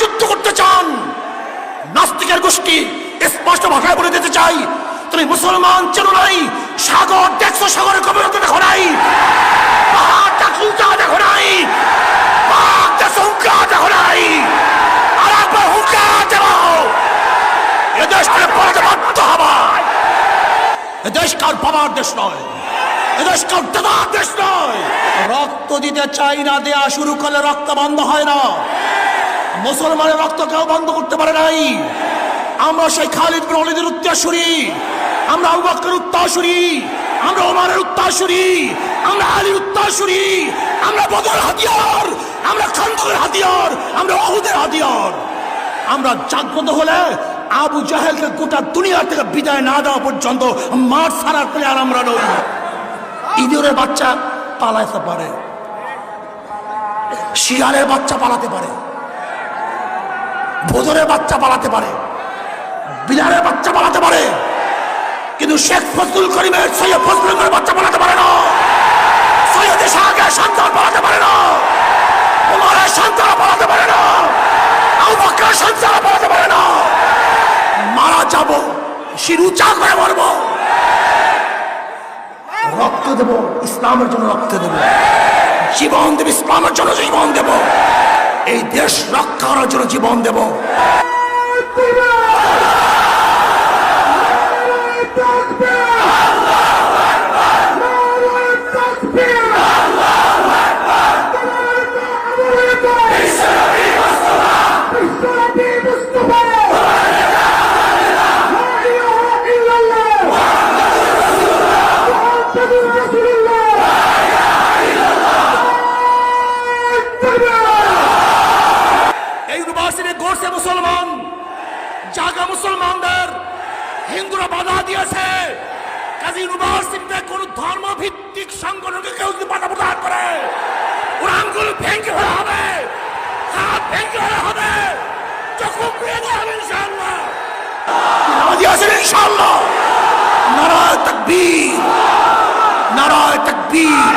যদি যুদ্ধ করতে চান। নাস্তিকের গোষ্ঠী স্পষ্ট ভাষায় বলে দিতে চাই, তুমি মুসলমান চেনো নাই, সাগর দেখছ, সাগরের গভীরতা দেখো নাই দেখো নাই দেখো নাই, আর দেশ নয়, এ দেশ কার দাদার দেশ নয়। রক্ত দিতে চাই না, দেয়া শুরু করলে রক্ত বন্ধ হয় না। মুসলমানের রক্ত কেউ বন্ধ করতে পারে নাই। আমরা সেই খালিদ বিন ওয়ালিদের উত্তরসূরি। আমরা আবু বকরের উত্তরসূরি। আমরা ওমারের উত্তরসূরি। আমরা আলীর উত্তরসূরি। আমরা বদর হাতিয়ার। আমরা খান্দকের হাতিয়ার। আমরা অহুদের হাতিয়ার। আমরা জাগ্রত হলে আবু জাহেলকে গোটা দুনিয়া থেকে বিদায় না দেওয়া পর্যন্ত মাঠ ছাড়ার প্লেয়ার আমরা নই। ইঁদুরের বাচ্চা পালাইতে পারে। শিয়ালের বাচ্চা পালাতে পারে। ভোজনের বাচ্চা পালাতে পারে। বিড়ালের বাচ্চা পালাতে পারে। কিন্তু শেখ ফজলুল করিমের সৈয়দ ফজলুল করিমের বাচ্চা পালাতে পারে না। সৈয়দ শাহকে সন্তান পালাতে পারে না। উমরের সন্তান পালাতে পারে না। আবু বকরের সন্তান পালাতে পারে না। মারা যাব, শির উঁচা করে মরবো। রক্ত দেব, ইসলামের জন্য রক্ত দেব। জীবন দেব, ইসলামের জন্য জীবন দেব। এই দেশ রক্ষা করার জন্য জীবন দেব। হিন্দুরা বাধা দিয়েছে। কাজে ইউনিভার্সিটিতে কোন ধর্ম ভিত্তিক সংগঠনকে কেউ যদি বাধা প্রদান করে, ওর আঙ্গুল ভেঙে ফেলা হবে, হাত ভেঙে ফেলা হবে। চক্ষু পুড়িয়ে দেওয়া হবে ইনশাআল্লাহ। রাজি আছেন ইনশাআল্লাহ। নারায় তাকবীর। নারায় তাকবীর।